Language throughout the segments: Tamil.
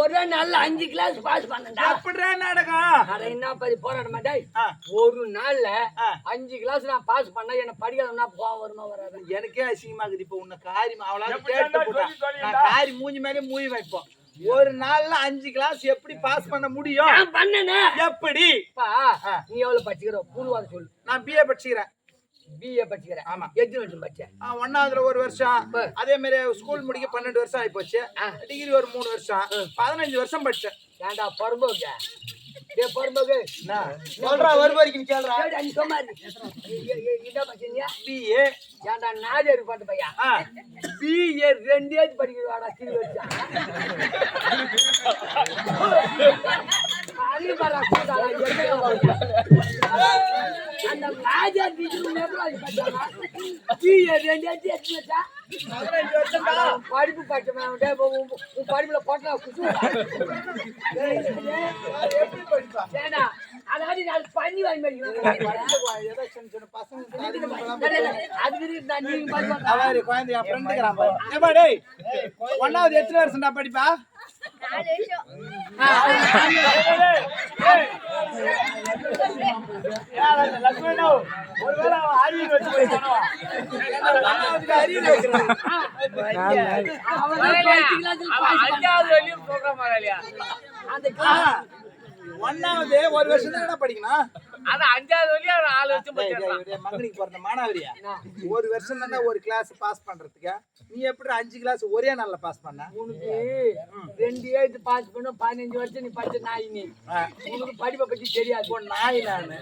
ஒரே நாள்ல அஞ்சு கிளாஸ் பாஸ் பண்ணேன்டா. எப்படிடா நாடகம் அட என்ன பதி போராட மாட்டேன். ஒரு நாள்ல. அஞ்சு கிளாஸ் நான் பாஸ் பண்ணா என்ன படிக்காதனா கோவம் வருமா வராது? எனக்கே அசிங்கமாகுது. இப்ப உன்னை காரி அவளால கேட்டு தாண்டா போட்டா. சொல்லி சொல்லிடா? நான் காரி மூஞ்சி மேலே மூவி வைப்போம். ஒரு நாள்ல அஞ்சு கிளாஸ் எப்படி பாஸ் பண்ண முடியும்? நான் பண்ணனே. எப்படி. நீ எவ்வளவு படிச்சுக்கிற? பூர்வாத சொல்லு. நான் பிஏ படிச்சுக்கிறேன். பிஏ படிச்சுக்கிற ஆமா. எத்தனை வருஷம் படிச்சேன். ஆ, ஒண்ணாவதுல ஒரு வருஷம். அதே மாதிரி ஸ்கூல் முடிக்க பன்னெண்டு வருஷம் ஆகி போச்சு. டிகிரி ஒரு மூணு வருஷம். பதினஞ்சு வருஷம் படிச்சேன். ஏன்டா பொறும்போங்க ஏ பொறும்போகு சொல்றா ஒரு வரைக்கும் கேள்றா. நீ சொன்னாரு என்ன படிச்சீங்க? பிஏ ஏன்டா நாஜர் பாட்டு பையா? பிஏ ரெண்டே படிக்கிறவாடா திரு வச்சா? அலிபரா கூட்டாளா எங்க வாழ்க்கை? அந்த நாஜர் டிகிரி நேரம் படிச்சாங்க பிஏ ரெண்டே எடுத்து வச்சா பதினஞ்சு வருஷம் அதான் படிப்பு டேய் உன் படிப்புல போட்டா குசுடா எப்படி படிப்பா ஏண்டா அதாவது நான் பண்ணி வாங்கி அவாரி குழந்தை ஒண்ணாவது எத்தனை வருஷம்டா படிப்பா? ஒன்னாவது ஒரு வருஷம் தான் படிக்கணும் அது அஞ்சாவது வரையும் அவன் வச்சு மகனுக்கு பிறந்த மாணவரியா? ஒரு வருஷம் தானே ஒரு கிளாஸ் பாஸ் பண்றதுக்கு? நீ எப்படி அஞ்சு கிளாஸ் ஒரே நாள்ல பாஸ் பண்ண? உனக்கு ரெண்டு ஏஜ் பாஸ் பண்ண பதினஞ்சு வருஷம் நீ படிச்ச நாய் நீ. உனக்கு படிப்பை பத்தி தெரியாது நாய் நானு.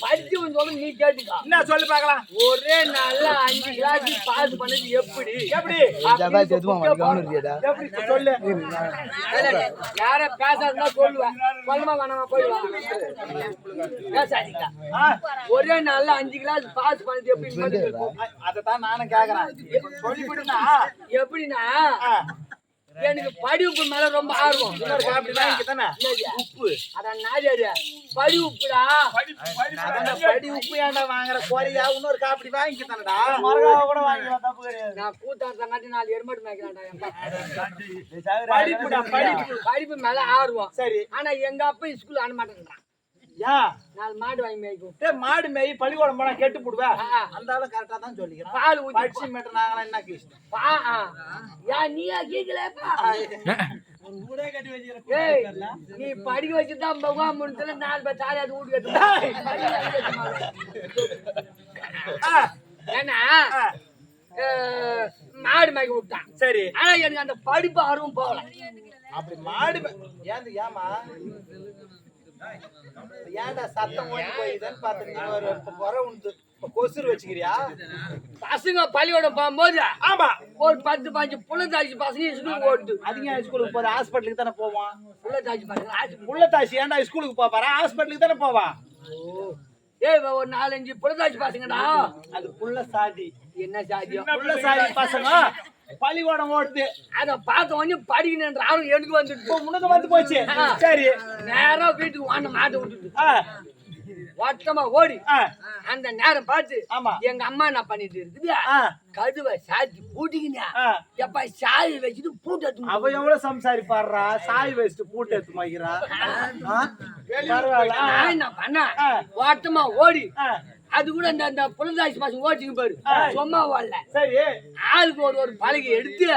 படிச்சு சொல்ல நீ கேட்டுக்கா. என்ன சொல்லு பார்க்கலாம். ஒரே நாள்ல அஞ்சு கிளாஸ் பாஸ் பண்ணது எப்படி? எப்படி. எப்படி சொல்லு? யார பேசாதுன்னா சொல்லுவேன் சொல்லமா வேணாமா போயிடுவா. பேசாதீங்க. ஒரே நாள்ல அஞ்சு கிளாஸ் பாஸ் பண்ணது எப்படி அ- அதத்தான் நானும் கேக்குறேன். சொல்லிவிடுனா எப்படின்னா எனக்கு படிப்பு மேல ரொம்ப ஆர்வம். இன்னொரு காப்பி வாங்கி தானே உப்பு. அதான் நாஜாரியா படி உப்புடா. அதான் படி உப்பு ஏன்டா வாங்குற? குறையா இன்னொரு காப்பி வாங்கி தானடா? கூட வாங்கிக்கலாம், தப்பு கிடையாது. நான் கூத்தாட்டங்காட்டி நாலு எருமாட்டு மேய்க்கிறான்டா. படிப்புடா படிப்பு. படிப்பு. மேல ஆர்வம். சரி. ஆனா எங்க அப்பா ஸ்கூல் அனுப்ப ஏன் நாலு மாடு வாங்கி மேய்க்கும் மாடு மேய் பள்ளிக்கூடம் போனா கெட்டு போடுவா. ஆ. அந்த ஆளு கரெக்டா தான் சொல்லிக்கிறேன். பால் ஊத்தி படிச்சு மட்டும் நாங்களாம் என்ன ஆ. யா நீயா கேக்கலப்பா நீ படிக்க வச்சுதான் பகவான் முடிச்சல நாலு பேர் தாலி அது வீட்டு கட்டு ஏன்னா மாடு மேய்க்க விட்டான் சரி. ஆனா எனக்கு அந்த படிப்பு ஆர்வம் போகல. அப்படி மாடு ஏந்து ஏமா ஏன்டா சத்தம் ஓடி போயிதுன்னு பாத்துட்டு ஒரு குறை உண்டு. இப்ப கொசுறு வச்சுக்கிறியா? பசங்க பள்ளிக்கூடம் போகும்போது ஆமா. ஒரு பத்து பாஞ்சு புள்ளத்தாச்சி பசங்க ஸ்கூலுக்கு ஓடுது அதிகம் ஸ்கூலுக்கு போற? ஹாஸ்பிட்டலுக்கு தானே போவான். புள்ளத்தாச்சி பசங்க. உள்ளத்தாசி ஏன்டா ஸ்கூலுக்கு போப்பாரா ஹாஸ்பிட்டலுக்கு தானே போவான் ஏய் ஒரு நாலஞ்சு புள்ளத்தாச்சி பசங்கடா. அது புள்ள சாதி. என்ன சாத்தியம் புள்ள சாதி பசங்க. பள்ளிக்கூடம் ஓடுது அத பார்த்த உடனே படிக்கணுன்ற ஆர்வம் எனக்கு வந்துட்டு முன்னது வந்து போச்சு. சரி. நேரா வீட்டுக்கு வாண்ட மாட்ட விட்டுட்டு. ஆ, வட்டமா ஓடி. அந்த நேரம் பார்த்து ஆமா. எங்க அம்மா என்ன பண்ணிட்டு இருக்குது கதுவை சாத்தி பூட்டிக்கினா. எப்ப சாவி வச்சுட்டு பூட்டு எடுத்து அவ எவ்வளவு சம்சாரிப்பாடுறா? சாய் வச்சுட்டு பூட்டு எடுத்து மாய்க்கிறா நான் என்ன பண்ண. ஓட்டமா ஓடி அது கூட இந்த இந்த புலதாசி பசங்க ஓடிச்சுங்க பாரு. சும்மா ஓடல சரி. ஆளுக்கு ஒரு ஒரு பலகை எடுத்து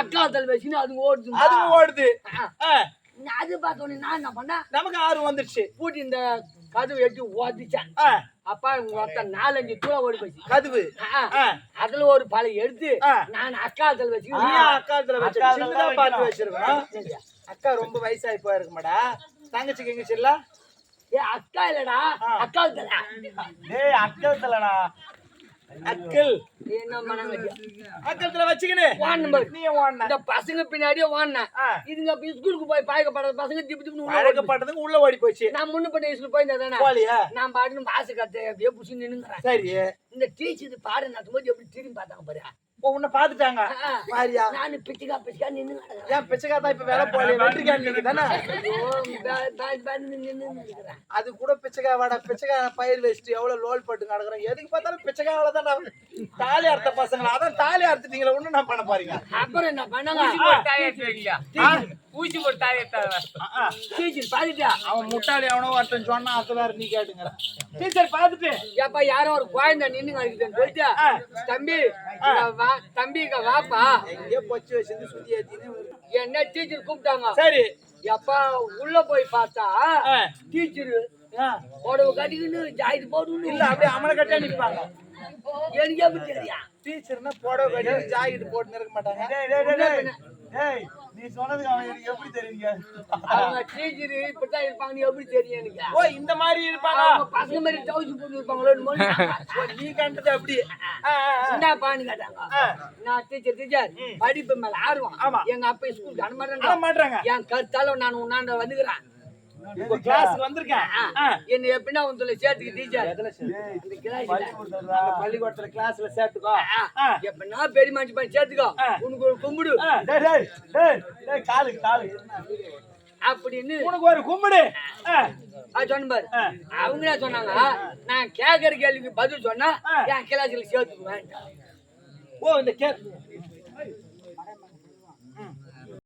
அக்காத்தல் வச்சுன்னு அது ஓடுது. அது ஓடுது. அது பார்த்த உடனே நான் என்ன பண்ணேன் நமக்கு ஆர்வம் வந்துருச்சு. பூட்டி இந்த கதவு எடுத்து ஓதிச்சேன் அப்பா ஒருத்தன் நாலஞ்சு தூரம் ஓடி போச்சு. கதவு. அதுல ஒரு பலகை எடுத்து. நான் அக்காத்தல் வச்சு நீ அக்காத்துல வச்சு பார்த்து வைக்கணும். வச்சிருக்கோம். அக்கா ரொம்ப வயசாகி போயிருக்குமாடா. தங்கச்சிக்கு எங்க ஏ அக்கா இல்லடா. அக்காத்தல டேய், அக்கறதுலடா. அக்கல் என்ன மனங்க அக்கத்துல வச்சுக்கினு. வான் நம்பர் நீ இந்த பசங்க பின்னாடியே வாடினேன் ஆ. இதுங்க ஸ்கூலுக்கு போய் பாய்க்கப்படாத பசங்க திப்பு திப்பு. அழகப்பட்டதுக்கு உள்ள ஓடி போச்சு. நான் முன்ன பண்ண ஸ்கூல் போயிருந்தா தானே? போலியா? நான் பாட்டுன்னு வாசு கத்தை அப்படியே புடிச்சு நின்னுங்கிறேன். சரி. இந்த டீச்சர் பாடம் நடத்தும் போது எப்படி திரும்பி பார்த்தாங்க பாரு. உன்னை பாத்துட்டாங்க ஆ. பாரியா நானு பிச்சுக்கா பிச்சுக்கா நின்னு. ஏன் பிச்சைக்கா தான் இப்ப வேலை போல வெற்றிக்கான் நீங்க தானே. அது கூட பிச்சைக்கா வாடா பிச்சைக்கா பயிர் வச்சுட்டு எவ்வளவு லோல் போட்டு நடக்கிறோம் எதுக்கு பார்த்தாலும் பிச்சைக்கா தான் தாலி அறுத்த பசங்களா? அதான் தாலி அறுத்துட்டீங்களா ஒண்ணு நான் பண்ண பாருங்க அப்புறம் என்ன பண்ணாங்க ஊசி போட்டு தாய் டீச்சர் பாத்துட்டா அவன் முட்டாளி அவனோ ஒருத்தன் சொன்னா அத்தலாரு நீ கேட்டுங்கிற. டீச்சர் பாத்துட்டு ஏப்பா யாரோ ஒரு குழந்தை நின்னு கிடக்குதுன்னு சொல்லிட்டு தம்பி தம்பி இங்க வாப்பா. எங்கேயோ பொச்சு வச்சிருந்து சுத்தி ஏத்தின்னு. என்ன டீச்சர் கூப்பிட்டாங்க? சரி. எப்பா உள்ள போய் பார்த்தா. டீச்சர் ஆ. புடவை கட்டிக்கின்னு ஜாக்கெட் போட்டுன்னு இல்ல அப்படியே அமல கட்டியா நிப்பாங்க. எனக்கு எப்படி தெரியும்? டீச்சர்னா புடவை கட்டி ஜாக்கெட் போட்டு இருக்க மாட்டாங்க. நீ சொன்னதுக்கு அவன் எனக்கு எப்படி தெரியுங்க? அவங்க டீச்சர் இப்படித்தான் இருப்பாங்கன்னு எப்படி தெரியும் எனக்கு? ஓ இந்த மாதிரி இருப்பாங்க பசங்க மாதிரி டவுசி போட்டு இருப்பாங்களோ நீ கண்டது அப்படி. ஆ. என்னப்பான்னு கேட்டாங்க. நான் டீச்சர் டீச்சர் படிப்பு மேல ஆர்வம். ஆமா. எங்க அப்பா ஸ்கூலுக்கு ஆட அனுமதி மாட்டாங்க என் கருத்தால நான் உன்னாண்ட வந்துக்கிறேன். உங்க கிளாஸ்க்கு வந்திருக்கேன். என்ன எப்படின்னா உங்களை சேர்த்துக்கு டீச்சர் அந்த அந்த பள்ளிக்கூடத்துல கிளாஸ்ல சேர்த்துக்கோ. எப்படின்னா பெரிய மனுஷன் பண்ணி சேர்த்துக்கோ. உனக்கு ஒரு கும்பிடு. காலு அப்படின்னு உனக்கு ஒரு கும்பிடு. ஆ. அது சொன்ன பாரு. அவங்க சொன்னாங்க நான் கேட்கற கேள்விக்கு பதில் சொன்னா என் கிளாஸ்ல சேர்த்துக்குவேன் ஓ இந்த கே